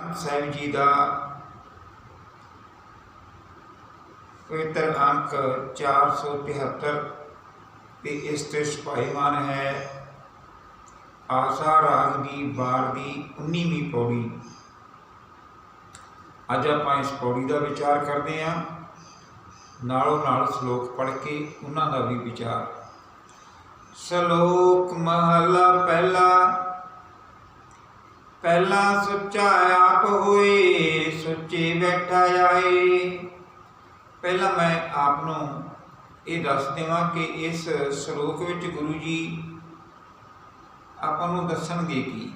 ਸਾਹਿਬ ਜੀ ਦਾ ਪਵਿੱਤਰ ਅੰਕ 473 ਤੇ ਇਸ ਤੇ ਸਪਾਈਮਾਨ ਹੈ। ਆਸਾ ਰਾਗ ਦੀ ਬਾਰ ਦੀ 19ਵੀਂ ਪੌੜੀ। ਅੱਜ ਆਪਾਂ ਇਸ ਪੌੜੀ ਦਾ ਵਿਚਾਰ ਕਰਦੇ ਹਾਂ। ਨਾਲੋਂ ਨਾਲ ਸ਼ਲੋਕ ਪੜ੍ਹ ਕੇ ਉਹਨਾਂ ਦਾ ਵੀ ਵਿਚਾਰ। ਸ਼ਲੋਕ ਮਹਲਾ ਪਹਿਲਾ ਪਹਿਲਾ ਸੁੱਚਾ ਆਪ ਹੋਏ, ਸੁੱਚੇ ਬੈਠਾ ਆਏ। ਪਹਿਲਾਂ ਮੈਂ ਆਪ ਨੂੰ ਇਹ ਦੱਸ ਦੇਵਾਂ ਕਿ ਇਸ ਸ਼ਲੋਕ ਵਿੱਚ ਗੁਰੂ ਜੀ ਆਪਾਂ ਨੂੰ ਦੱਸਣਗੇ ਕੀ?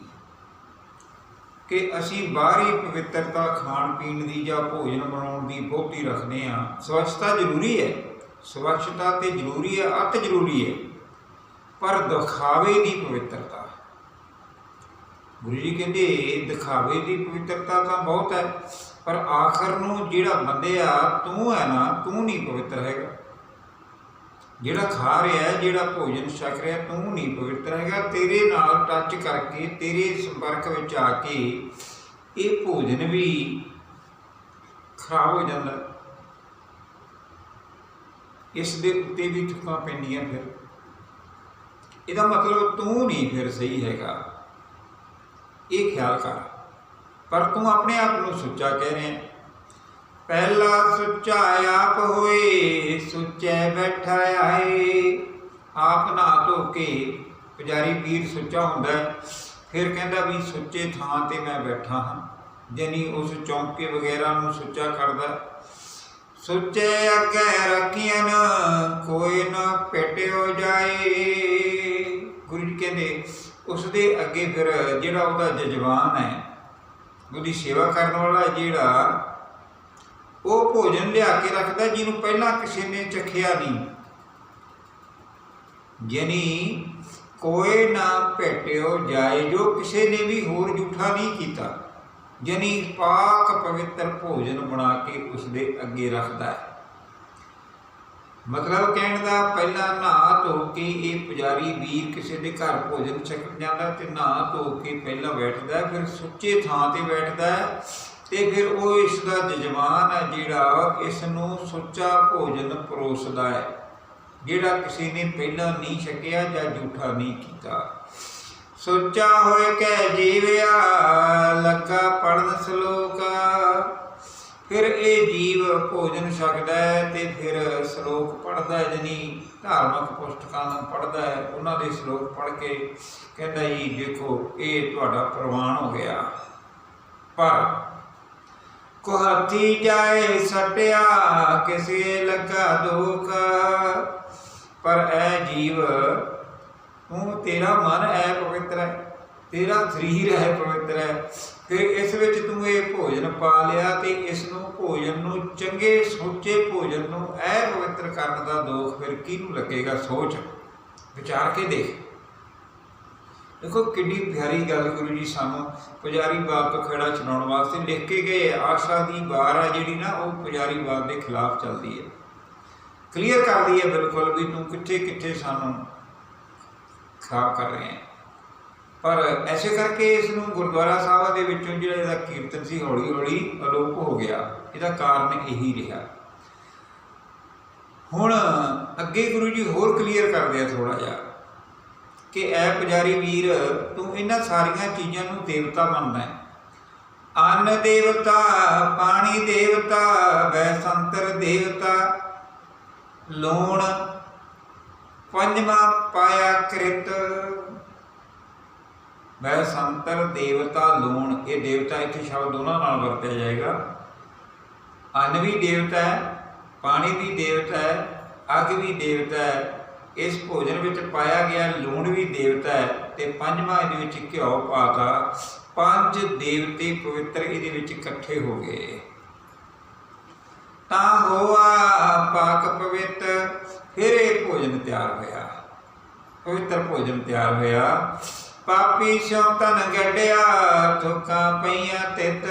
ਕਿ ਅਸੀਂ ਬਾਹਰੀ ਪਵਿੱਤਰਤਾ ਖਾਣ ਪੀਣ ਦੀ ਜਾਂ ਭੋਜਨ ਬਣਾਉਣ ਦੀ ਬਹੁਤੀ ਰੱਖਦੇ ਹਾਂ। ਸਵੱਛਤਾ ਜ਼ਰੂਰੀ ਹੈ। ਸਵੱਛਤਾ ਤੇ ਜ਼ਰੂਰੀ ਹੈ, ਅਤ ਜ਼ਰੂਰੀ ਹੈ। ਪਰ ਦਿਖਾਵੇ ਦੀ ਪਵਿੱਤਰਤਾ। ਗੁਰੂ ਜੀ ਕਹਿੰਦੇ ਦਿਖਾਵੇ ਦੀ ਪਵਿੱਤਰਤਾ ਤਾਂ ਬਹੁਤ ਹੈ, ਪਰ ਆਖਰ ਨੂੰ ਜਿਹੜਾ ਬੰਦਿਆ ਤੂੰ ਹੈ ਨਾ, ਤੂੰ ਨਹੀਂ ਪਵਿੱਤਰ ਹੈਗਾ। ਜਿਹੜਾ ਖਾ ਰਿਹਾ, ਜਿਹੜਾ ਭੋਜਨ ਛਕ ਰਿਹਾ, ਤੂੰ ਨਹੀਂ ਪਵਿੱਤਰ ਹੈਗਾ। ਤੇਰੇ ਨਾਲ ਟੱਚ ਕਰਕੇ, ਤੇਰੇ ਸੰਪਰਕ ਵਿੱਚ ਆ ਕੇ ਇਹ ਭੋਜਨ ਵੀ ਖਰਾਬ ਹੋ ਜਾਂਦਾ। ਇਸ ਦੇ ਉੱਤੇ ਵੀ ਥੁੱਕਾਂ ਪੈਂਦੀਆਂ ਫਿਰ। ਇਹਦਾ ਮਤਲਬ ਤੂੰ ਨਹੀਂ ਫਿਰ ਸਹੀ ਹੈਗਾ। ਇਹ ਖਿਆਲ ਕਰ। ਪਰ ਤੂੰ ਆਪਣੇ ਆਪ ਨੂੰ ਸੁੱਚਾ ਕਹਿ ਰਿਹਾ ਹੈ। ਪਹਿਲਾ ਸੁੱਚਾ ਆਪ ਹੋਏ, ਸੁੱਚੇ ਬੈਠਾ ਆਏ। ਆਪ ਨਾ ਧੋ ਕੇ ਪੁਜਾਰੀ ਪੀਰ ਸੁੱਚਾ ਹੁੰਦਾ ਫਿਰ ਕਹਿੰਦਾ ਵੀ ਸੁੱਚੇ ਥਾਂ ਤੇ ਮੈਂ ਬੈਠਾ ਹਾਂ ਜਾਨੀ ਉਸ ਚੌਂਕੇ ਵਗੈਰਾ ਨੂੰ ਸੁੱਚਾ ਕਰਦਾ। ਸੁੱਚੇ ਅੱਗੇ ਰੱਖੀਆਂ ਨਾ, ਕੋਈ ਨਾ ਪੇਟਿਓ ਜਾਏ। ਗੁਰੂ ਜੀ ਕਹਿੰਦੇ ਉਸ ਦੇ ਅੱਗੇ ਫਿਰ ਜਿਹੜਾ ਉਹਦਾ ਜਜਮਾਨ ਹੈ, ਉਹਦੀ ਸੇਵਾ ਕਰਨ ਵਾਲਾ ਜਿਹੜਾ, ਉਹ ਭੋਜਨ ਲਿਆ ਕੇ ਰੱਖਦਾ ਜਿਹਨੂੰ ਪਹਿਲਾਂ ਕਿਸੇ ਨੇ ਚਖਿਆ ਨਹੀਂ। ਯਾਨੀ ਕੋਈ ਨਾ ਭੇਟਿਓ ਜਾਏ ਜੋ ਕਿਸੇ ਨੇ ਵੀ ਹੋਰ ਝੂਠਾ ਨਹੀਂ ਕੀਤਾ। ਯਾਨੀ ਪਾਕ ਪਵਿੱਤਰ ਭੋਜਨ ਬਣਾ ਕੇ ਉਸ ਦੇ ਅੱਗੇ ਰੱਖਦਾ ਹੈ। ਮਤਲਬ ਕਹਿਣ ਦਾ ਪਹਿਲਾਂ ਨਹਾ ਧੋ ਕੇ ਇਹ ਪੁਜਾਰੀ ਵੀਰ ਕਿਸੇ ਦੇ ਘਰ ਭੋਜਨ ਛਕਣ ਜਾਂਦਾ ਤੇ ਨਹਾ ਧੋ ਕੇ ਪਹਿਲਾਂ ਬੈਠਦਾ, ਫਿਰ ਸੁੱਚੇ ਥਾਂ ਤੇ ਬੈਠਦਾ ਹੈ ਤੇ ਫਿਰ ਉਹ ਇਸ ਦਾ ਜਜਮਾਨ ਹੈ ਜਿਹੜਾ ਇਸ ਨੂੰ ਸੁੱਚਾ ਭੋਜਨ ਪਰੋਸਦਾ ਹੈ, ਜਿਹੜਾ ਕਿਸੇ ਨੇ ਪਹਿਲਾਂ ਨਹੀਂ ਛਕਿਆ ਜਾਂ ਝੂਠਾ ਨਹੀਂ ਕੀਤਾ। ਸੁੱਚਾ ਹੋਏ ਕੈ ਜੀਵਿਆ, ਲੱਗਾ ਪੜਨ ਸ਼ਲੋਕਾ ਫਿਰ ਇਹ ਜੀਵ ਭੋਜਨ ਛਕਦਾ ਹੈ ਤੇ ਫਿਰ ਸ਼ਲੋਕ ਪੜਦਾ ਹੈ ਜਨੀ ਧਾਰਮਿਕ ਪੁਸਤਕਾਂ ਨੂੰ ਪੜਦਾ ਹੈ, ਉਹਨਾਂ ਦੇ ਸ਼ਲੋਕ ਪੜ ਕੇ ਕਹਿੰਦਾ ਜੀ, ਦੇਖੋ, ਇਹ ਤੁਹਾਡਾ ਪ੍ਰਵਾਨ ਹੋ ਗਿਆ। ਪਰ ਕੁਹਾਤੀ ਜਾਏ ਸਟਿਆ, ਕਿਸੇ ਲੱਗਾ ਦੁੱਖ। ਪਰ ਐ ਜੀਵ ਤੂੰ ਤੇਰਾ ਮਨ ਹੈ ਪਵਿੱਤਰ ਹੈ। ਤੇਰਾ ਸਰੀਰ ਹੈ ਪਵਿੱਤਰ ਹੈ। ਫਿਰ ਇਸ ਵਿੱਚ ਤੂੰ ਇਹ ਭੋਜਨ ਪਾ ਲਿਆ ਤੇ ਇਸ ਨੂੰ ਭੋਜਨ ਨੂੰ ਚੰਗੇ ਸੋਚੇ ਭੋਜਨ ਨੂੰ ਇਹ ਪਵਿੱਤਰ ਕਰਨ ਦਾ ਦੋਖ ਫਿਰ ਕਿਹਨੂੰ ਲੱਗੇਗਾ? ਸੋਚ। ਵਿਚਾਰ ਕੇ ਦੇਖ। ਦੇਖੋ ਕਿੰਨੀ ਪਿਆਰੀ ਗੱਲ ਗੁਰੂ ਜੀ ਸਾਨੂੰ ਪੁਜਾਰੀ ਬਾਤ ਤੋਂ ਖੇੜਾ ਚਲਾਉਣ ਵਾਸਤੇ ਲਿਖ ਕੇ ਗਏ ਆਸ਼ਾ ਦੀ ਬਾਰ ਆ ਜਿਹੜੀ ਨਾ, ਉਹ ਪੁਜਾਰੀ ਬਾਤ ਦੇ ਖਿਲਾਫ ਚੱਲਦੀ ਹੈ। ਕਲੀਅਰ ਕਰਦੀ ਹੈ ਬਿਲਕੁਲ ਵੀ ਤੂੰ ਕਿੱਥੇ ਕਿੱਥੇ ਸਾਨੂੰ ਖਰਾਬ ਕਰ ਰਹੇ ਹੈ। ਪਰ ਐਸੇ ਕਰਕੇ ਇਸ ਨੂੰ ਗੁਰਦੁਆਰਾ ਸਾਹਿਬ ਦੇ ਵਿੱਚੋਂ ਜਿਹੜਾ ਇਹਦਾ ਕੀਰਤਨ ਸੀ ਹੌਲੀ ਹੌਲੀ ਅਲੋਪ ਹੋ ਗਿਆ, ਇਹਦਾ ਕਾਰਨ ਇਹੀ ਰਿਹਾ। ਹੁਣ ਅੱਗੇ ਗੁਰੂ ਜੀ ਹੋਰ ਕਲੀਅਰ ਕਰਦੇ ਆ ਥੋੜਾ ਜਿਹਾ ਕਿ ਐ ਪੁਜਾਰੀ ਵੀਰ, ਤੂੰ ਇਹਨਾਂ ਸਾਰੀਆਂ ਚੀਜ਼ਾਂ ਨੂੰ ਦੇਵਤਾ ਮੰਨਦਾ ਹੈ। ਅੰਨ ਦੇਵਤਾ, ਪਾਣੀ ਦੇਵਤਾ ਵੈਸੰਤਰ ਦੇਵਤਾ, ਲੂਣ, ਪੰਜਵਾਂ ਪਾਇਆ ਕ੍ਰਿਤ ਵੈ ਸੰਤਰ ਦੇਵਤਾ ਲੂਣ, ਇਹ ਦੇਵਤਾ ਇੱਥੇ ਸ਼ਬਦ ਦੋਨਾਂ ਨਾਲ ਵਰਤਿਆ ਜਾਏਗਾ। ਅੰਨ ਵੀ ਦੇਵਤਾ ਹੈ, ਪਾਣੀ ਵੀ ਦੇਵਤਾ ਹੈ, ਅੱਗ ਵੀ ਦੇਵਤਾ ਹੈ, ਇਸ ਭੋਜਨ ਵਿੱਚ ਪਾਇਆ ਗਿਆ ਲੂਣ ਵੀ ਦੇਵਤਾ ਹੈ ਤੇ ਪੰਜਵਾਂ ਇਹਦੇ ਵਿੱਚ ਘਿਓ ਪਾਤਾ ਪੰਜ ਦੇਵਤੇ ਪਵਿੱਤਰ ਇਹਦੇ ਵਿੱਚ ਇਕੱਠੇ ਹੋ ਗਏ। ਤਾਂ ਹੋਆ ਪਾਕ ਪਵਿੱਤ, ਫਿਰ ਇਹ ਭੋਜਨ ਤਿਆਰ ਹੋਇਆ। ਪਵਿੱਤਰ ਭੋਜਨ ਤਿਆਰ ਹੋਇਆ। ਪਾਪੀ ਸਿਉ ਤਨ ਗੱਡਿਆ ਤੁਕਾਂ ਪਈਆਂ ਤਿਤ।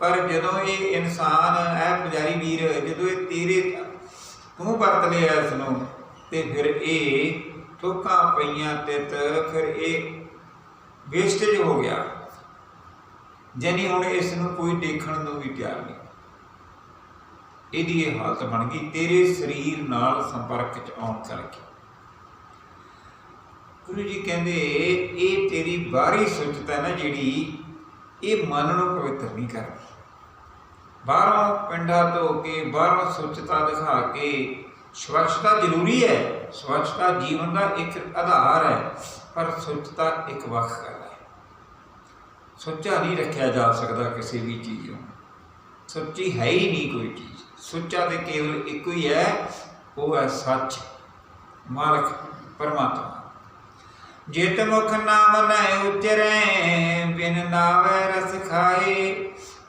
ਪਰ ਜਦੋਂ ਇਹ ਇਨਸਾਨ ਹੈ ਪੁਜਾਰੀ ਵੀਰ, ਜਦੋਂ ਇਹ ਤੇਰੇ ਤੂੰ ਵਰਤ ਲਿਆ ਇਸ ਨੂੰ ਤੇ ਫਿਰ ਇਹ ਤੁਕਾਂ ਪਈਆਂ ਤਿਤ, ਫਿਰ ਇਹ ਵੇਸਟੇਜ ਹੋ ਗਿਆ। ਜਾਨੀ ਹੁਣ ਇਸ ਨੂੰ ਕੋਈ ਦੇਖਣ ਨੂੰ ਵੀ ਤਿਆਰ ਨਹੀਂ। ਇਹਦੀ ਇਹ ਹਾਲਤ ਬਣ ਗਈ। ਤੇਰੇ ਸਰੀਰ ਨਾਲ ਸੰਪਰਕ ਚ ਆਉਣ ਕਰਕੇ। ਗੁਰੂ ਜੀ ਕਹਿੰਦੇ, ਇਹ ਤੇਰੀ ਬਾਹਰੀ ਸੁਚਤਾ ਨਾ ਜਿਹੜੀ, ਇਹ ਮਨ ਨੂੰ ਪਵਿੱਤਰ ਨਹੀਂ ਕਰਦੀ। ਬਾਹਰੋਂ ਪਿੰਡਾਂ ਤੋਂ ਕੇ, ਬਾਹਰੋਂ ਸੁਚਤਾ ਦਿਖਾ ਕੇ, ਸਵੱਛਤਾ ਜ਼ਰੂਰੀ ਹੈ। ਸਵੱਛਤਾ ਜੀਵਨ ਦਾ ਇੱਕ ਆਧਾਰ ਹੈ, ਪਰ ਸੁਚਤਾ ਇੱਕ ਵੱਖ ਗੱਲ ਹੈ। ਸੁੱਚਾ ਨਹੀਂ ਰੱਖਿਆ ਜਾ ਸਕਦਾ ਕਿਸੇ ਵੀ ਚੀਜ਼ ਨੂੰ। ਸੱਚੀ ਹੈ ਹੀ ਨਹੀਂ ਕੋਈ ਚੀਜ਼। ਸੁੱਚਾ ਤੇ ਕੇਵਲ ਇੱਕੋ ਹੀ ਹੈ, ਉਹ ਹੈ ਸੱਚ। ਮਾਲਕ ਪਰਮਾਤਮਾ। ਜਿਤ ਮੁਖ ਨਾਮ ਲੈ ਉਚਰੈ, ਬਿਨ ਨਾਵੇ ਰਸ ਖਾਏ।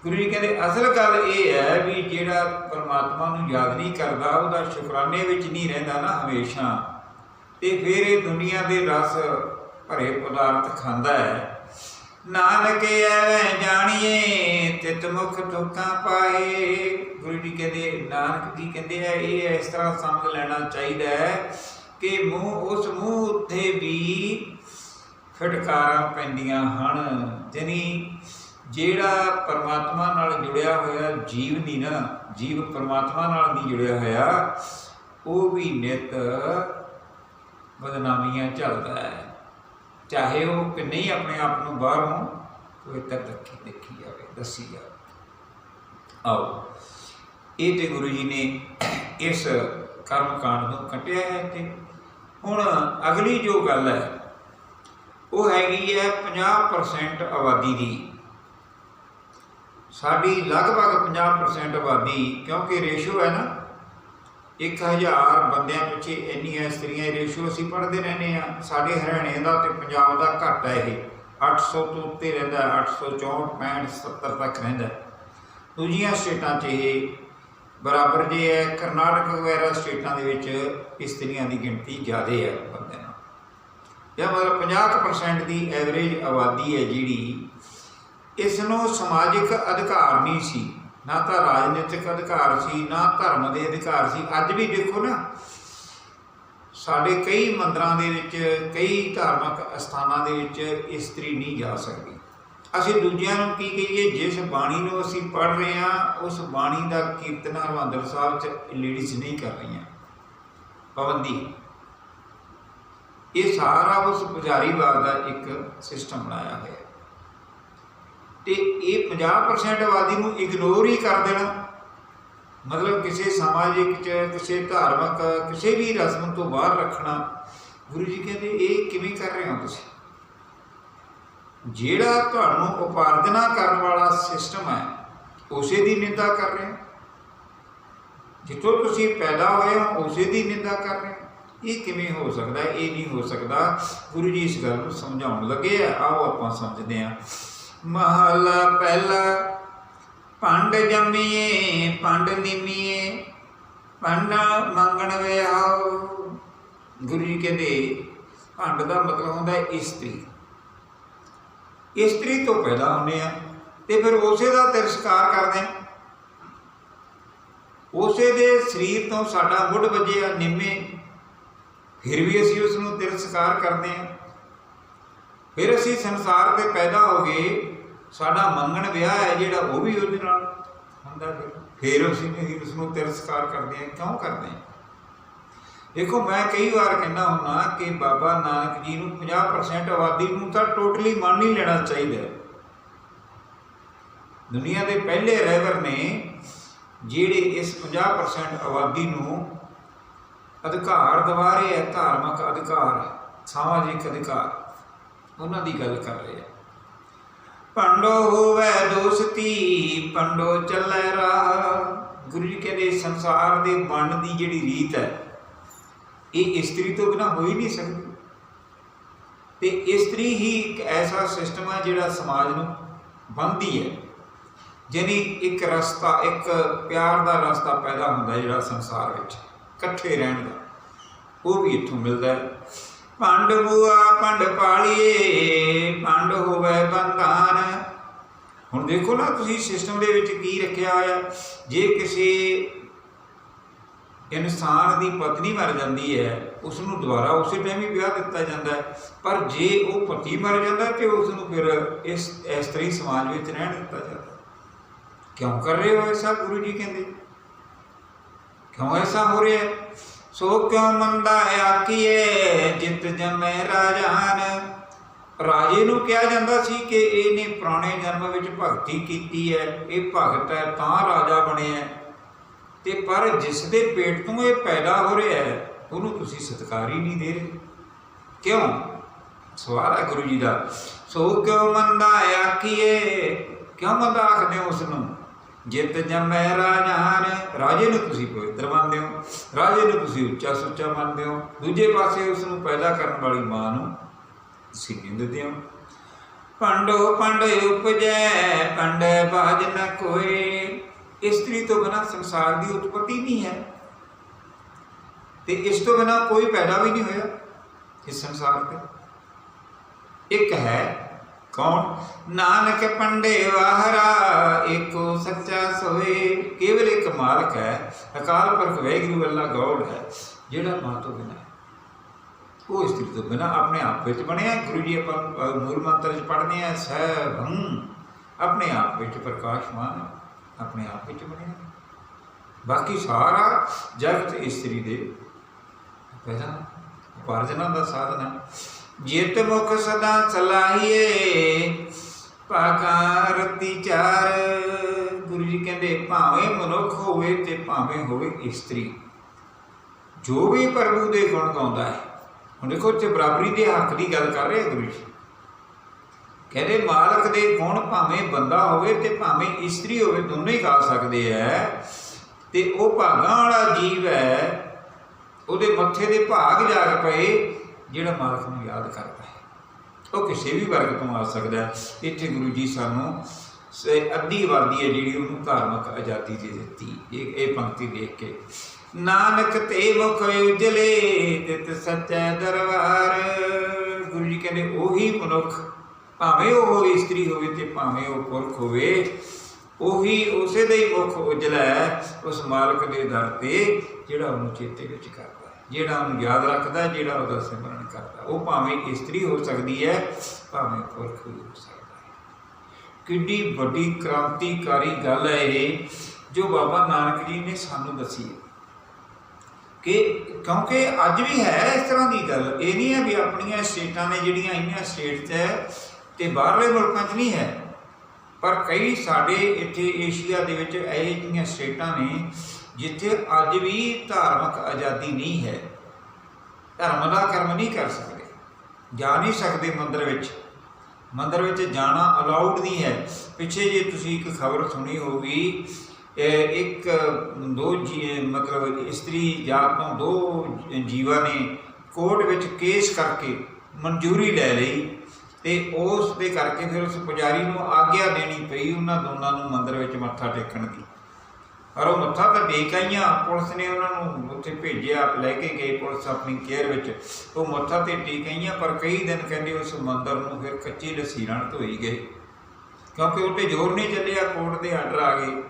ਗੁਰੂ ਜੀ ਕਹਿੰਦੇ, ਅਸਲ ਗੱਲ ਇਹ ਹੈ ਵੀ ਜਿਹੜਾ ਪਰਮਾਤਮਾ ਨੂੰ ਯਾਦ ਨਹੀਂ ਕਰਦਾ, ਉਹਦਾ ਸ਼ੁਕਰਾਨੇ ਵਿੱਚ ਨਹੀਂ ਰਹਿੰਦਾ ਨਾ ਹਮੇਸ਼ਾ। ਤੇ ਫਿਰ ਇਹ ਦੁਨੀਆ ਦੇ ਰਸ ਭਰੇ ਪਦਾਰਥ ਖਾਂਦਾ ਹੈ। ਨਾਨਕ ਐਵੇਂ ਜਾਣੀਏ, ਤਿਤ ਮੁਖ ਦੁੱਖਾਂ ਪਾਏ। ਗੁਰੂ ਜੀ ਕਹਿੰਦੇ, ਨਾਨਕ ਜੀ ਕਹਿੰਦੇ ਆ ਇਹ ਇਸ ਤਰ੍ਹਾਂ ਸਮਝ ਲੈਣਾ ਚਾਹੀਦਾ ਹੈ ਕਿ ਮੂੰਹ, ਉਸ ਮੂੰਹ ਉੱਤੇ ਵੀ ਫਟਕਾਰਾਂ ਪੈਂਦੀਆਂ ਹਨ। ਜਾਨੀ ਜਿਹੜਾ ਪਰਮਾਤਮਾ ਨਾਲ ਜੁੜਿਆ ਹੋਇਆ ਜੀਵ ਨਹੀਂ ਨਾ, ਜੀਵ ਪਰਮਾਤਮਾ ਨਾਲ ਨਹੀਂ ਜੁੜਿਆ ਹੋਇਆ, ਉਹ ਵੀ ਨਿਤ ਬਦਨਾਮੀਆਂ ਝੱਲਦਾ ਹੈ। ਚਾਹੇ ਉਹ ਕਿ ਨਹੀਂ ਆਪਣੇ ਆਪ ਨੂੰ ਬਾਹਰੋਂ ਪਵਿੱਤਰ ਰੱਖੀ, ਦੇਖੀ ਜਾਵੇ, ਦੱਸੀ ਜਾਵੇ। ਆਓ, ਇਹ ਤੇ ਗੁਰੂ ਜੀ ਨੇ ਇਸ ਕਰਮ ਕਾਂਡ ਨੂੰ ਕੱਟਿਆ ਹੈ ਤੇ ਹੁਣ ਅਗਲੀ ਜੋ ਗੱਲ ਹੈ ਉਹ ਹੈਗੀ ਹੈ 50% ਆਬਾਦੀ ਦੀ। ਸਾਡੀ ਲਗਭਗ 50% ਆਬਾਦੀ ਕਿਉਂਕਿ ਰੇਸ਼ੋ ਹੈ ਨਾ 1000 ਬੰਦਿਆਂ ਪਿੱਛੇ ਇੰਨੀਆਂ ਇਸਤਰੀਆਂ ਰੇਸ਼ੋ ਅਸੀਂ ਪੜ੍ਹਦੇ ਰਹਿੰਦੇ ਆ ਸਾਡੇ ਹਰਿਆਣੇ ਦਾ ਤੇ ਪੰਜਾਬ ਦਾ ਘੱਟ ਹੈ ਇਹ। 800 ਤੋਂ ਉੱਤੇ ਰਹਿੰਦਾ ਹੈ, 864 65 70 ਤੱਕ ਰਹਿੰਦਾ। ਦੂਜੀਆਂ ਸਟੇਟਾਂ 'ਚ ਇਹ ਬਰਾਬਰ ਜੇ ਹੈ, ਕਰਨਾਟਕ ਵਗੈਰਾ ਸਟੇਟਾਂ ਦੇ ਵਿੱਚ ਇਸਤਰੀਆਂ ਦੀ ਗਿਣਤੀ ਜ਼ਿਆਦਾ ਹੈ ਬੰਦੇ ਨਾਲ। ਜਾਂ ਮਤਲਬ 50% ਦੀ ਐਵਰੇਜ ਆਬਾਦੀ ਹੈ ਜਿਹੜੀ ਇਸ ਨੂੰ ਸਮਾਜਿਕ ਅਧਿਕਾਰ ਨਹੀਂ ਸੀ, ਨਾ ਤਾਂ ਰਾਜਨੀਤਿਕ ਅਧਿਕਾਰ ਸੀ, ਨਾ ਧਰਮ ਦੇ ਅਧਿਕਾਰ ਸੀ। ਅੱਜ ਵੀ ਦੇਖੋ ਨਾ, ਸਾਡੇ ਕਈ ਮੰਦਰਾਂ ਦੇ ਵਿੱਚ, ਕਈ ਧਾਰਮਿਕ ਅਸਥਾਨਾਂ ਦੇ ਵਿੱਚ ਇਸਤਰੀ ਨਹੀਂ ਜਾ ਸਕਦੀ। ਅਸੀਂ ਦੂਜਿਆਂ ਨੂੰ ਕੀ ਕਹੀਏ, ਜਿਸ ਬਾਣੀ ਨੂੰ ਅਸੀਂ ਪੜ੍ਹ ਰਹੇ ਹਾਂ, ਉਸ ਬਾਣੀ ਦਾ ਕੀਰਤਨ ਹਰਮੰਦਰ ਸਾਹਿਬ 'ਚ ਲੇਡੀਜ਼ ਨਹੀਂ ਕਰ ਰਹੀਆਂ। ਪਾਬੰਦੀ ਇਹ ਸਾਰਾ ਉਸ ਪੁਜਾਰੀਵਾਦ ਦਾ ਇੱਕ ਸਿਸਟਮ ਬਣਾਇਆ ਹੋਇਆ ਹੈ। ਤੇ ਇਹ 50% ਆਬਾਦੀ ਨੂੰ ਇਗਨੋਰ ਹੀ ਕਰ ਦੇਣਾ। ਮਤਲਬ ਕਿਸੇ ਸਮਾਜਿਕ ਚ, ਕਿਸੇ ਧਾਰਮਿਕ, ਕਿਸੇ ਵੀ ਰਸਮ ਤੋਂ ਬਾਹਰ ਰੱਖਣਾ। ਗੁਰੂ ਜੀ ਕਹਿੰਦੇ, ਇਹ ਕਿਵੇਂ ਕਰ ਰਹੇ ਹੋ ਤੁਸੀਂ? ਜਿਹੜਾ ਤੁਹਾਨੂੰ ਉਪਾਰਜਨਾ ਕਰਨ ਵਾਲਾ ਸਿਸਟਮ ਹੈ, ਉਸੇ ਦੀ ਨਿੰਦਾ ਕਰ ਰਹੇ ਹੋ। ਜਿੱਥੋਂ ਤੁਸੀਂ ਪੈਦਾ ਹੋਏ ਹੋ, ਉਸੇ ਦੀ ਨਿੰਦਾ ਕਰ ਰਹੇ ਹੋ। ਇਹ ਕਿਵੇਂ ਹੋ ਸਕਦਾ ਇਹ ਨਹੀਂ ਹੋ ਸਕਦਾ। ਗੁਰੂ ਜੀ ਇਸ ਗੱਲ ਨੂੰ ਸਮਝਾਉਣ ਲੱਗੇ ਆ। ਆਓ ਆਪਾਂ ਸਮਝਦੇ ਹਾਂ। ਮਹਲਾ ਪਹਿਲਾ, ਪੰਡ ਜੰਮੀਏ, ਪੰਡ ਨਿਮੀਏ, ਪੰਡਾ ਮੰਗਣ ਵਿਆਹ ਗੁਰੂ ਜੀ ਕਹਿੰਦੇ ਭੰਡ ਦਾ ਮਤਲਬ ਹੁੰਦਾ ਇਸਤਰੀ। ਇਸਤਰੀ ਤੋਂ ਪੈਦਾ ਹੁੰਦੇ ਆ ਤੇ ਫਿਰ ਉਸੇ ਦਾ ਤਿਰਸਕਾਰ ਕਰਦੇ ਆ। ਉਸੇ ਦੇ ਸਰੀਰ ਤੋਂ ਸਾਡਾ ਮੁੱਢ ਵੱਜਿਆ ਨਿੰਮੇ। ਫਿਰ ਵੀ ਅਸੀਂ ਉਸ ਨੂੰ ਤਿਰਸਕਾਰ ਕਰਦੇ ਆ। ਫਿਰ ਅਸੀਂ ਸੰਸਾਰ ਤੇ ਪੈਦਾ ਹੋ ਗਏ ਸਾਡਾ ਮੰਗਣ ਵਿਆਹ ਹੈ ਜਿਹੜਾ ਉਹ ਵੀ ਉਹਦੇ ਨਾਲ ਹੁੰਦਾ ਫਿਰ। ਫਿਰ ਅਸੀਂ ਨਹੀਂ ਉਸ ਨੂੰ ਤਿਰਸਕਾਰ ਕਰਦੇ ਹਾਂ ਕਿਉਂ ਕਰਦੇ ਹਾਂ ਦੇਖੋ, ਮੈਂ ਕਈ ਵਾਰ ਕਹਿੰਦਾ ਹੁੰਨਾ ਕਿ ਬਾਬਾ ਨਾਨਕ ਜੀ ਨੂੰ 50% ਆਬਾਦੀ ਨੂੰ ਤਾਂ ਟੋਟਲੀ ਮੰਨ ਹੀ ਲੈਣਾ ਚਾਹੀਦਾ ਦੁਨੀਆ ਦੇ ਪਹਿਲੇ ਰਹਿਬਰ ਨੇ ਜਿਹੜੇ ਇਸ 50% ਆਬਾਦੀ ਨੂੰ ਅਧਿਕਾਰ ਦਵਾ ਰਹੇ ਹੈ, ਧਾਰਮਿਕ ਅਧਿਕਾਰ, ਸਮਾਜਿਕ ਅਧਿਕਾਰ, ਉਹਨਾਂ ਦੀ ਗੱਲ ਕਰ ਰਹੇ ਆ ਪੰਡੋ ਹੋਵੇ ਦੋਸਤੀ, ਪੰਡੋ ਚੱਲੇ ਰਾਹ। ਗੁਰੂ ਜੀ ਕਹਿੰਦੇ ਸੰਸਾਰ ਦੇ ਮਨ ਦੀ ਜਿਹੜੀ ਰੀਤ ਹੈ ਇਹ ਇਸਤਰੀ ਤੋਂ ਬਿਨਾ ਹੋ ਹੀ ਨਹੀਂ ਸਕਦੀ। ਤੇ ਇਸਤਰੀ ਹੀ ਇੱਕ ਐਸਾ ਸਿਸਟਮ ਹੈ ਜਿਹੜਾ ਸਮਾਜ ਨੂੰ ਬੰਨ੍ਹਦੀ ਹੈ ਜਾਨੀ ਇੱਕ ਰਸਤਾ, ਇੱਕ ਪਿਆਰ ਦਾ ਰਸਤਾ ਪੈਦਾ ਹੁੰਦਾ ਜਿਹੜਾ ਸੰਸਾਰ ਵਿੱਚ, ਇਕੱਠੇ ਰਹਿਣ ਦਾ। ਉਹ ਵੀ ਇੱਥੋਂ ਮਿਲਦਾ ਹੈ। ਪੰਡ ਬੂਆ ਭੰਡ ਪਾਲੀਏ ਪੰਡ ਹੋਵੇ ਬੰਧਾਨ। ਹੁਣ ਦੇਖੋ ਨਾ ਤੁਸੀਂ ਸਿਸਟਮ ਦੇ ਵਿੱਚ ਕੀ ਰੱਖਿਆ ਹੋਇਆ। ਜੇ ਕਿਸੇ ਇਨਸਾਨ ਦੀ ਪਤਨੀ ਮਰ ਜਾਂਦੀ ਹੈ ਉਸ ਨੂੰ ਦੁਬਾਰਾ ਉਸੇ ਟਾਈਮ ਹੀ ਵਿਆਹ ਦਿੱਤਾ ਜਾਂਦਾ ਹੈ ਪਰ ਜੇ ਉਹ ਪਤੀ ਮਰ ਜਾਂਦਾ ਤੇ ਉਸ ਨੂੰ ਫਿਰ ਇਸ ਇਸਤਰੀ ਸਮਾਜ ਵਿੱਚ ਰਹਿਣ ਦਿੱਤਾ ਜਾਂਦਾ ਕਿਉਂ ਕਰ ਰਹੇ ਹੋ ਐਸਾ ਗੁਰੂ ਜੀ ਕਹਿੰਦੇ ਕਿਉਂ ਐਸਾ ਹੋ ਰਿਹਾ ਹੈ? ਸੋ ਕਿਉ ਮੰਦਾ ਆਕੀਏ ਜਿਤ ਜਮੈ ਰਾਜਾਨ ਰਾਜੇ ਨੂੰ ਕਿਹਾ ਜਾਂਦਾ ਸੀ ਕਿ ਇਹਨੇ ਪੁਰਾਣੇ ਜਨਮ ਵਿੱਚ ਭਗਤੀ ਕੀਤੀ ਹੈ, ਇਹ ਭਗਤ ਹੈ, ਤਾਂ ਰਾਜਾ ਬਣਿਆ ਹੈ। ਤੇ ਪਰ ਜਿਸ ਦੇ ਪੇਟ ਤੋਂ ਇਹ ਪੈਦਾ ਹੋ ਰਿਹਾ ਹੈ, ਉਹਨੂੰ ਤੁਸੀਂ ਸਤਿਕਾਰ ਹੀ ਨਹੀਂ ਦੇ ਰਹੇ। ਕਿਉਂ? ਸਵਾਲ ਹੈ ਗੁਰੂ ਜੀ ਦਾ। ਸੋ ਕਿਉਂ ਮੰਦਾ ਆਕੀਏ ਕਿਉਂ ਮੰਦਾ ਆਖਦੇ ਹੋ ਉਸ ਨੂੰ ਜਿਤ ਜਮੈ ਰਾਜਾਨ ਰਾਜੇ ਨੂੰ ਤੁਸੀਂ ਪਵਿੱਤਰ ਮੰਨਦੇ ਹੋ। ਰਾਜੇ ਨੂੰ ਤੁਸੀਂ ਉੱਚਾ ਸੁੱਚਾ ਮੰਨਦੇ ਹੋ। ਦੂਜੇ ਪਾਸੇ ਉਸ ਨੂੰ ਪੈਦਾ ਕਰਨ ਵਾਲੀ ਮਾਂ ਨੂੰ ਤੁਸੀਂ ਨਿੰਦਦੇ ਹੋ। ਪੰਡੋ ਪੰਡ ਉਪਜੈ ਪੰਡ ਬਾਜ ਨ ਕੋਏ। ਇਸਤਰੀ ਤੋਂ ਬਿਨਾ ਸੰਸਾਰ ਦੀ ਉਤਪਤੀ ਨਹੀਂ ਹੈ। ਤੇ ਇਸ ਤੋਂ ਬਿਨਾ ਕੋਈ ਪੈਦਾ ਵੀ ਨਹੀਂ ਹੋਇਆ ਇਸ ਸੰਸਾਰ ਤੇ। ਇੱਕ ਹੈ ਕੌਣ? ਨਾਨਕ ਪੰਡੇ ਵਾਹਰਾ ਏਕੋ ਸੱਚਾ ਸੋਏ। ਕੇਵਲ ਇੱਕ ਮਾਲਕ ਹੈ ਅਕਾਲ ਪੁਰਖ ਵੈਗੁਰੂ ਅੱਲਾ ਗੋਡ ਹੈ ਜਿਹੜਾ ਮਾਂ ਤੋਂ ਬਿਨਾ ਹੈ। ਉਹ ਇਸਤਰੀ ਤੋਂ ਬਿਨਾ ਆਪਣੇ ਆਪ ਵਿੱਚ ਬਣਿਆ ਗੁਰੂ ਜੀ ਆਪਾਂ ਨੂੰ, ਮੂਲ ਮੰਤਰ ਚ ਪੜ੍ਹਦੇ ਆ ਸਭੰ ਆਪਣੇ ਆਪ ਵਿੱਚ ਪ੍ਰਕਾਸ਼ਮਾਨ ਹੈ, ਆਪਣੇ ਆਪ ਵਿੱਚ ਬਣਿਆ ਬਾਕੀ ਸਾਰਾ ਜਗਤ ਇਸਤਰੀ ਦੇ ਪੈਦਾ ਉਪਾਰਜਨਾ ਦਾ ਸਾਧਨ ਹੈ ਜਿਤ ਮੁਖ ਸਦਾ ਚਲਾਈਏ, ਪਾਕਾਰ ਚਾਰ। ਗੁਰੂ ਜੀ ਕਹਿੰਦੇ, ਭਾਵੇਂ ਮਨੁੱਖ ਹੋਵੇ ਤੇ ਭਾਵੇਂ ਹੋਵੇ ਇਸਤਰੀ। ਜੋ ਵੀ ਪ੍ਰਭੂ ਦੇ ਗੁਣ ਗਾਉਂਦਾ ਹੈ। ਹੁਣ ਦੇਖੋ ਤੇ ਬਰਾਬਰੀ ਦੇ ਹੱਕ ਦੀ ਗੱਲ ਕਰ ਰਹੇ ਗੁਰੂ ਜੀ ਕਹਿੰਦੇ ਮਾਲਕ ਦੇ ਗੁਣ ਭਾਵੇਂ ਬੰਦਾ ਹੋਵੇ ਤੇ ਭਾਵੇਂ ਇਸਤਰੀ ਹੋਵੇ, ਦੋਨੇ ਹੀ ਗਾ ਸਕਦੇ ਐ। ਤੇ ਉਹ ਭਾਗਾਂ ਵਾਲਾ ਜੀਵ ਹੈ ਉਹਦੇ ਮੱਥੇ ਦੇ ਭਾਗ ਜਾਗ ਪਏ, ਜਿਹੜਾ ਮਾਲਕ ਨੂੰ ਯਾਦ ਕਰਦਾ ਹੈ। ਉਹ ਕਿਸੇ ਵੀ ਵਰਗ ਤੋਂ ਆ ਸਕਦਾ ਇੱਥੇ ਗੁਰੂ ਜੀ ਸਾਨੂੰ ਸ- ਅੱਧੀ ਵਾਦੀ ਹੈ ਜਿਹੜੀ ਉਹਨੂੰ ਧਾਰਮਿਕ ਆਜ਼ਾਦੀ ਦੇ ਦਿੱਤੀ। ਇਹ ਇਹ ਪੰਕਤੀ ਦੇਖ ਕੇ। ਨਾਨਕ ਤੇ ਮੁਖ ਉਜਲੇ, ਤਿਤ ਸੱਚਾ ਦਰਬਾਰ। ਗੁਰੂ ਜੀ ਕਹਿੰਦੇ ਉਹੀ ਮਨੁੱਖ ਭਾਵੇਂ ਉਹ ਇਸਤਰੀ ਹੋਵੇ ਤੇ ਭਾਵੇਂ ਉਹ ਪੁਰਖ ਹੋਵੇ ਉਹੀ ਉਸੇ ਦਾ ਹੀ ਮੁਖ ਉਜਲਾ ਹੈ ਉਸ ਮਾਲਕ ਦੇ ਦਰ ਤੇ ਜਿਹੜਾ ਉਹਨੂੰ ਚੇਤੇ ਵਿੱਚ ਕਰਦਾ ਹੈ ਜਿਹੜਾ ਉਹਨੂੰ ਯਾਦ ਰੱਖਦਾ ਹੈ, ਜਿਹੜਾ ਉਹਦਾ ਸਿਮਰਨ ਕਰਦਾ ਉਹ ਭਾਵੇਂ ਇਸਤਰੀ ਹੋ ਸਕਦੀ ਹੈ ਭਾਵੇਂ ਪੁਰਖ ਵੀ ਹੋ ਸਕਦਾ ਹੈ। ਕਿੰਨੀ ਵੱਡੀ ਕ੍ਰਾਂਤੀਕਾਰੀ ਗੱਲ ਹੈ ਇਹ ਜੋ ਬਾਬਾ ਨਾਨਕ ਜੀ ਨੇ ਸਾਨੂੰ ਦੱਸੀ ਹੈ। ਕਿ ਕਿਉਂਕਿ ਅੱਜ ਵੀ ਹੈ ਇਸ ਤਰ੍ਹਾਂ ਦੀ ਗੱਲ ਇਹ ਨਹੀਂ ਹੈ ਵੀ ਆਪਣੀਆਂ ਸਟੇਟਾਂ ਨੇ ਜਿਹੜੀਆਂ ਇੰਨੀਆਂ ਸਟੇਟ 'ਚ ਹੈ ਤੇ ਬਾਹਰਲੇ ਮੁਲਕਾਂ 'ਚ ਨਹੀਂ ਹੈ। ਪਰ ਕਈ ਸਾਡੇ ਇੱਥੇ ਏਸ਼ੀਆ ਦੇ ਵਿੱਚ ਇਹੋ ਜਿਹੀਆਂ ਸਟੇਟਾਂ ਨੇ ਜਿੱਥੇ ਅੱਜ ਵੀ ਧਾਰਮਿਕ ਆਜ਼ਾਦੀ ਨਹੀਂ ਹੈ। ਧਰਮ ਦਾ ਕਰਮ ਨਹੀਂ ਕਰ ਸਕਦੇ। ਜਾ ਨਹੀਂ ਸਕਦੇ ਮੰਦਰ ਵਿੱਚ। ਮੰਦਰ ਵਿੱਚ ਜਾਣਾ ਅਲਾਉਡ ਨਹੀਂ ਹੈ। ਪਿੱਛੇ ਜੇ ਤੁਸੀਂ ਇੱਕ ਖਬਰ ਸੁਣੀ ਹੋਗੀ ਇਹ ਇੱਕ, ਦੋ ਜੀ, ਮਤਲਬ ਇਸਤਰੀ ਜਾਤ ਤੋਂ ਦੋ ਜੀਵਾਂ ਨੇ ਕੋਰਟ ਵਿੱਚ ਕੇਸ ਕਰਕੇ ਮਨਜ਼ੂਰੀ ਲੈ ਲਈ। ਤੇ ਉਸ ਦੇ ਕਰਕੇ ਫਿਰ ਉਸ ਪੁਜਾਰੀ ਨੂੰ ਆਗਿਆ ਦੇਣੀ ਪਈ ਉਹਨਾਂ ਦੋਨਾਂ ਨੂੰ ਮੰਦਰ ਵਿੱਚ ਮੱਥਾ ਟੇਕਣ ਦੀ। ਪਰ ਉਹ ਮੱਥਾ ਤਾਂ ਟੇਕ ਆਈਆਂ, ਪੁਲਿਸ ਨੇ ਉਹਨਾਂ ਨੂੰ ਉੱਥੇ ਭੇਜਿਆ ਲੈ ਕੇ ਗਏ ਪੁਲਿਸ ਆਪਣੀ ਕੇਅਰ ਵਿੱਚ। ਉਹ ਮੱਥਾ ਤੇ ਟੇਕ ਆਈਆਂ, ਪਰ ਕਈ ਦਿਨ ਕਹਿੰਦੇ ਉਸ ਮੰਦਰ ਨੂੰ ਫਿਰ ਕੱਚੀ ਲਸੀਰਾਂ ਨਾਲ ਧੋਈ ਗਏ। ਕਿਉਂਕਿ ਉੱਤੇ ਜ਼ੋਰ ਨਹੀਂ ਚੱਲਿਆ, ਕੋਰਟ ਦੇ ਆਰਡਰ ਆ ਗਏ।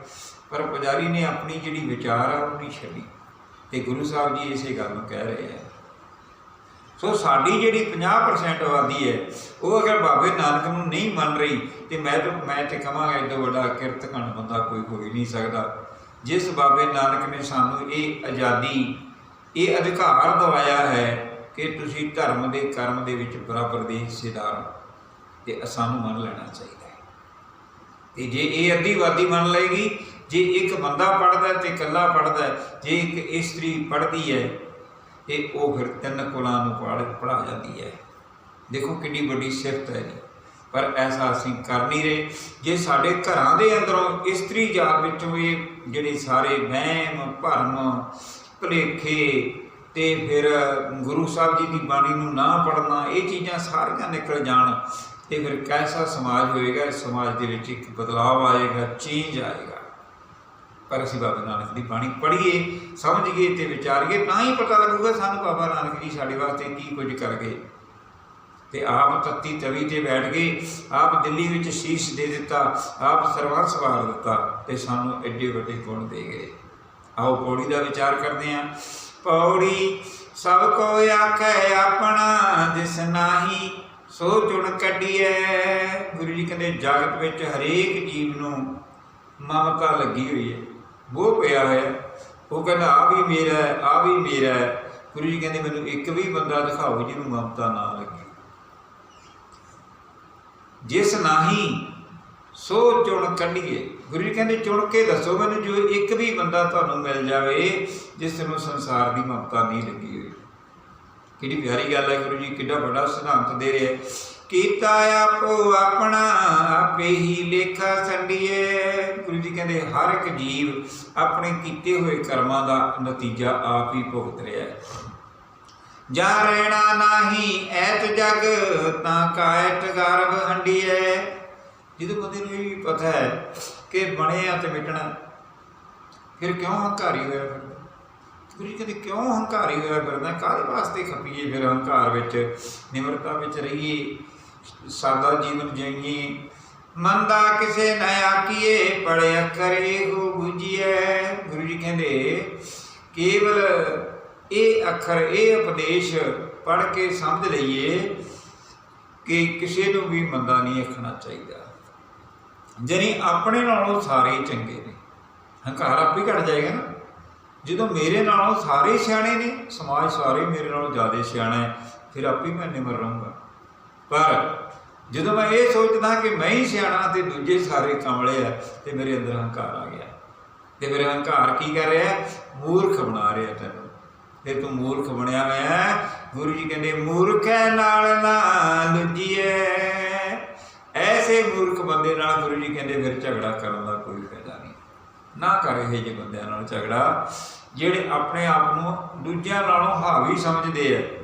ਪਰ ਪੁਜਾਰੀ ਨੇ ਆਪਣੀ ਜਿਹੜੀ ਵਿਚਾਰ ਆ ਉਹ ਨਹੀਂ ਛੱਡੀ। ਤੇ ਗੁਰੂ ਸਾਹਿਬ ਜੀ ਇਸੇ ਗੱਲ ਨੂੰ ਕਹਿ ਰਹੇ ਆ। ਸੋ ਸਾਡੀ ਜਿਹੜੀ 50% ਆਬਾਦੀ ਹੈ, ਉਹ ਅਗਰ ਬਾਬੇ ਨਾਨਕ ਨੂੰ ਨਹੀਂ ਮੰਨ ਰਹੀ, ਤੇ ਮੈਂ ਤਾਂ, ਮੈਂ ਤੇ ਕਹਾਂਗਾ ਇਦੋਂ ਵੱਡਾ ਕਿਰਤਕਣ ਬੰਦਾ ਕੋਈ ਹੋ ਹੀ ਨਹੀਂ ਸਕਦਾ। ਜਿਸ ਬਾਬੇ ਨਾਨਕ ਨੇ ਸਾਨੂੰ ਇਹ ਆਜ਼ਾਦੀ, ਇਹ ਅਧਿਕਾਰ ਦਵਾਇਆ ਹੈ ਕਿ ਤੁਸੀਂ ਧਰਮ ਦੇ ਕਰਮ ਦੇ ਵਿੱਚ ਬਰਾਬਰ ਦੇ ਹਿੱਸੇਦਾਰ ਹੋ, ਤੇ ਸਾਨੂੰ ਮੰਨ ਲੈਣਾ ਚਾਹੀਦਾ ਹੈ। ਤੇ ਜੇ ਇਹ ਅੱਧੀਵਾਦੀ ਮੰਨ ਲਏਗੀ, ਜੇ ਇੱਕ ਬੰਦਾ ਪੜਦਾ ਤੇ ਇਕੱਲਾ ਪੜਦਾ ਜੇ ਇੱਕ ਇਸਤਰੀ ਪੜਦੀ ਹੈ ਤੇ ਉਹ ਫਿਰ ਤਿੰਨ ਕੁਲਾਂ ਨੂੰ ਪੜ੍ਹ ਪੜਾ ਜਾਂਦੀ ਹੈ। ਦੇਖੋ ਕਿੰਨੀ ਵੱਡੀ ਸਿਫਤ ਹੈ ਜੀ ਪਰ ਐਸਾ ਅਸੀਂ ਕਰ ਨਹੀਂ ਰਹੇ। ਜੇ ਸਾਡੇ ਘਰਾਂ ਦੇ ਅੰਦਰੋਂ ਇਸਤਰੀ ਜਾਤ ਵਿੱਚੋਂ ਇਹ ਜਿਹੜੇ ਸਾਰੇ ਵਹਿਮ, ਭਰਮ, ਭੁਲੇਖੇ ਤੇ ਫਿਰ ਗੁਰੂ ਸਾਹਿਬ ਜੀ ਦੀ ਬਾਣੀ ਨੂੰ ਨਾ ਪੜਨਾ ਇਹ ਚੀਜ਼ਾਂ ਸਾਰੀਆਂ ਨਿਕਲ ਜਾਣ ਤੇ ਫਿਰ ਕੈਸਾ ਸਮਾਜ ਹੋਏਗਾ? ਇਸ ਸਮਾਜ ਦੇ ਵਿੱਚ ਇੱਕ ਬਦਲਾਅ ਆਏਗਾ ਚੇਂਜ ਆਏਗਾ। ਪਰ ਅਸੀਂ ਬਾਬਾ ਨਾਨਕ ਦੀ ਬਾਣੀ ਪੜ੍ਹੀਏ, ਸਮਝੀਏ ਤੇ ਵਿਚਾਰੀਏ, ਤਾਂ ਹੀ ਪਤਾ ਲੱਗੂਗਾ ਸਾਨੂੰ ਬਾਬਾ ਨਾਨਕ ਜੀ ਸਾਡੇ ਵਾਸਤੇ ਕੀ ਕੁਝ ਕਰ ਗਏ। ਤੇ ਆਪ ਤੱਤੀ ਤਵੀ ਤੇ ਬੈਠ ਗਏ, ਆਪ ਦਿੱਲੀ ਵਿੱਚ ਸ਼ੀਸ਼ ਦੇ ਦਿੱਤਾ, ਆਪ ਸਰਵੰਸ ਵਾਰ ਦਿੱਤਾ ਤੇ ਸਾਨੂੰ ਐਡੇ ਵੱਡੇ ਗੁਣ ਦੇ ਗਏ। ਆਓ ਪੌੜੀ ਦਾ ਵਿਚਾਰ ਕਰਦੇ ਹਾਂ। ਪੌੜੀ ਸਭ ਕੋ ਆਖੈ ਆਪਣਾ, ਜਿਸ ਨਾਹੀ ਸੋ ਚੁਣ ਕੱਢੀਐ। ਗੁਰੂ ਜੀ ਕਹਿੰਦੇ, ਜਗਤ ਵਿੱਚ ਹਰੇਕ ਜੀਵ ਨੂੰ ਮਮਤਾ ਲੱਗੀ ਹੋਈ ਹੈ। ਉਹ ਪਿਆ ਹੋਇਆ ਉਹ ਕਹਿੰਦਾ ਆ ਵੀ ਮੇਰਾ ਹੈ ਆ ਵੀ ਮੇਰਾ ਹੈ। ਗੁਰੂ ਜੀ ਕਹਿੰਦੇ, ਮੈਨੂੰ ਇੱਕ ਵੀ ਬੰਦਾ ਦਿਖਾਓ ਜਿਹਨੂੰ ਮਮਤਾ ਨਾ ਲੱਗੇ। ਜਿਸ ਨਾਹੀ ਸੋ ਚੁਣ ਕੱਢੀਏ। ਗੁਰੂ ਜੀ ਕਹਿੰਦੇ, ਚੁਣ ਕੇ ਦੱਸੋ ਮੈਨੂੰ ਜੋ ਇੱਕ ਵੀ ਬੰਦਾ ਤੁਹਾਨੂੰ ਮਿਲ ਜਾਵੇ, ਜਿਸ ਨੂੰ ਸੰਸਾਰ ਦੀ ਮਮਤਾ ਨਹੀਂ ਲੱਗੀ ਹੋਈ। ਕਿਹੜੀ ਪਿਆਰੀ ਗੱਲ ਹੈ ਗੁਰੂ ਜੀ, ਕਿੱਡਾ ਵੱਡਾ ਸਿਧਾਂਤ ਦੇ ਰਿਹਾ ਕੀਤਾ ਆਪੋ ਆਪਣਾ, ਆਪੇ ਹੀ ਲੇਖਾ ਸੰਡੀਏ ਗੁਰੂ ਜੀ ਕਹਿੰਦੇ, ਹਰ ਇੱਕ ਜੀਵ ਆਪਣੇ ਕੀਤੇ ਹੋਏ ਕਰਮਾਂ ਦਾ ਨਤੀਜਾ ਆਪ ਹੀ ਭੁਗਤ ਰਿਹਾ ਹੈ। ਜਾ ਰਹਿਣਾ ਨਹੀਂ ਐਤ ਜਗ, ਤਾਂ ਕਾਇਟ ਗਰਭ ਹੰਡੀਐ। ਜਦੋਂ ਬੰਦੇ ਨੂੰ ਇਹ ਵੀ ਪਤਾ ਹੈ ਕਿ ਬਣਿਆ ਤੇ ਮਿਟਣਾ, ਫਿਰ ਕਿਉਂ ਹੰਕਾਰੀ ਹੋਇਆ ਫਿਰਦਾ? ਗੁਰੂ ਜੀ ਕਹਿੰਦੇ, ਕਿਉਂ ਹੰਕਾਰੀ ਹੋਇਆ ਫਿਰਦਾ? ਕਾਹਦੇ ਵਾਸਤੇ ਖਪੀਏ? ਫਿਰ ਹੰਕਾਰ ਵਿੱਚ, ਨਿਮਰਤਾ ਵਿੱਚ ਰਹੀਏ। ਸਾਦਾ ਜੀਵਨ ਜੀਈਏ ਮੰਦਾ ਕਿਸੇ ਨਾ ਆਕੀਏ ਪੜੇ ਅੱਖਰ ਇਹੋ ਬੁਝੀਐ। ਗੁਰੂ ਜੀ ਕਹਿੰਦੇ, ਕੇਵਲ ਇਹ ਅੱਖਰ, ਇਹ ਉਪਦੇਸ਼ ਪੜ ਕੇ ਸਮਝ ਲਈਏ ਕਿ ਕਿਸੇ ਨੂੰ ਵੀ ਮੰਦਾ ਨਹੀਂ ਆਖਣਾ ਚਾਹੀਦਾ। ਜਾਣੀ ਆਪਣੇ ਨਾਲੋਂ ਸਾਰੇ ਚੰਗੇ ਨੇ। ਹੰਕਾਰ ਆਪੇ ਘਟ ਜਾਏਗਾ ਨਾ। ਜਦੋਂ ਮੇਰੇ ਨਾਲੋਂ ਸਾਰੇ ਸਿਆਣੇ ਨੇ, ਸਮਾਜ ਸਾਰੇ ਮੇਰੇ ਨਾਲੋਂ ਜ਼ਿਆਦਾ ਸਿਆਣਾ ਹੈ, ਫਿਰ ਆਪੇ ਮੈਂ ਨਿਮਰ ਰਹੂੰਗਾ। ਪਰ ਜਦੋਂ ਮੈਂ ਇਹ ਸੋਚਦਾ ਕਿ ਮੈਂ ਹੀ ਸਿਆਣਾ ਤੇ ਦੂਜੇ ਸਾਰੇ ਕਮਲੇ ਆ, ਤੇ ਮੇਰੇ ਅੰਦਰ ਹੰਕਾਰ ਆ ਗਿਆ। ਤੇ ਮੇਰਾ ਹੰਕਾਰ ਕੀ ਕਰ ਰਿਹਾ ਮੂਰਖ ਬਣਾ ਰਿਹਾ ਤੈਨੂੰ। ਤੇ ਤੂੰ ਮੂਰਖ ਬਣਿਆ ਹੋਇਆ ਗੁਰੂ ਜੀ ਕਹਿੰਦੇ, ਮੂਰਖੈ ਨਾਲ ਨਾ ਲੁੱਜੀਏ ਐਸੇ ਮੂਰਖ ਬੰਦੇ ਨਾਲ ਗੁਰੂ ਜੀ ਕਹਿੰਦੇ, ਫਿਰ ਝਗੜਾ ਕਰਨ ਦਾ ਕੋਈ ਫਾਇਦਾ ਨਹੀਂ। ਨਾ ਕਰ ਇਹ ਜਿਹੇ ਬੰਦਿਆਂ ਨਾਲ ਝਗੜਾ, ਜਿਹੜੇ ਆਪਣੇ ਆਪ ਨੂੰ ਦੂਜਿਆਂ ਨਾਲੋਂ ਹਾਵੀ ਸਮਝਦੇ ਆ।